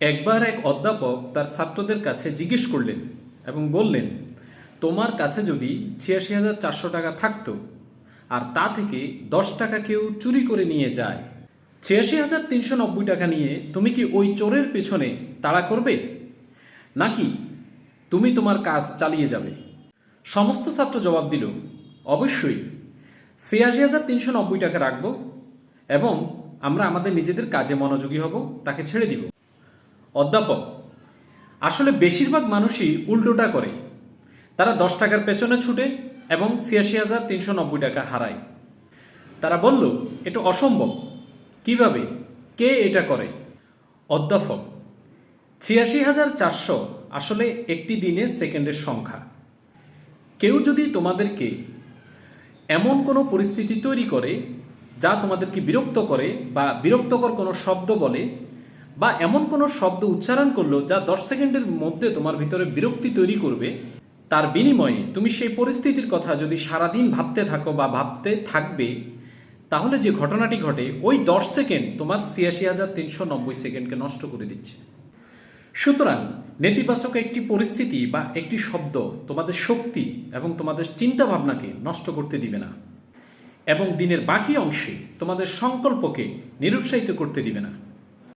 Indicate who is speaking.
Speaker 1: একবার এক অধ্যাপক তার ছাত্রদের কাছে জিজ্ঞেস করলেন এবং বললেন, তোমার কাছে যদি ছিয়াশি হাজার চারশো টাকা থাকতো, আর তা থেকে দশ টাকা কেউ চুরি করে নিয়ে যায়, ছিয়াশি হাজার তিনশো নব্বই টাকা নিয়ে তুমি কি ওই চোরের পেছনে তাড়া করবে? নাকি তুমি তোমার কাজ চালিয়ে যাবে? সমস্ত ছাত্র জবাব দিল, অবশ্যই। ছিয়াশি হাজার তিনশো নব্বই টাকা রাখব এবং আমরা আমাদের নিজেদের কাজে মনোযোগী হব, তাকে ছেড়ে দিব। অধ্যাপক, আসলে বেশিরভাগ মানুষই উল্টোটা করে। তারা দশ টাকার পেছনে ছুটে এবং ছিয়াশি হাজার তিনশো নব্বই টাকা হারায়। তারা বলল, এটা অসম্ভব। কীভাবে? কে এটা করে? অধ্যাপক, ছিয়াশি হাজার চারশো আসলে একটি দিনে সেকেন্ডের সংখ্যা। কেউ যদি তোমাদেরকে এমন কোনো পরিস্থিতি তৈরি করে, যা তোমাদেরকে বিরক্ত করে বা বিরক্তকর কোনো শব্দ বলে বা এমন কোনো শব্দ উচ্চারণ করল যা দশ সেকেন্ডের মধ্যে তোমার ভিতরে বিরক্তি তৈরি করবে, তার বিনিময়ে তুমি সেই পরিস্থিতির কথা যদি সারাদিন ভাবতে থাকো বা ভাবতে থাকবে, তাহলে যে ঘটনাটি ঘটে, ওই দশ সেকেন্ড তোমার ছিয়াশি হাজার তিনশো নব্বই সেকেন্ডকে নষ্ট করে দিচ্ছে। সুতরাং নেতিবাচক একটি পরিস্থিতি বা একটি শব্দ তোমাদের শক্তি এবং তোমাদের চিন্তা ভাবনাকে নষ্ট করতে দিবে না এবং দিনের বাকি অংশে তোমাদের সংকল্পকে নিরুৎসাহিত করতে দিবে না।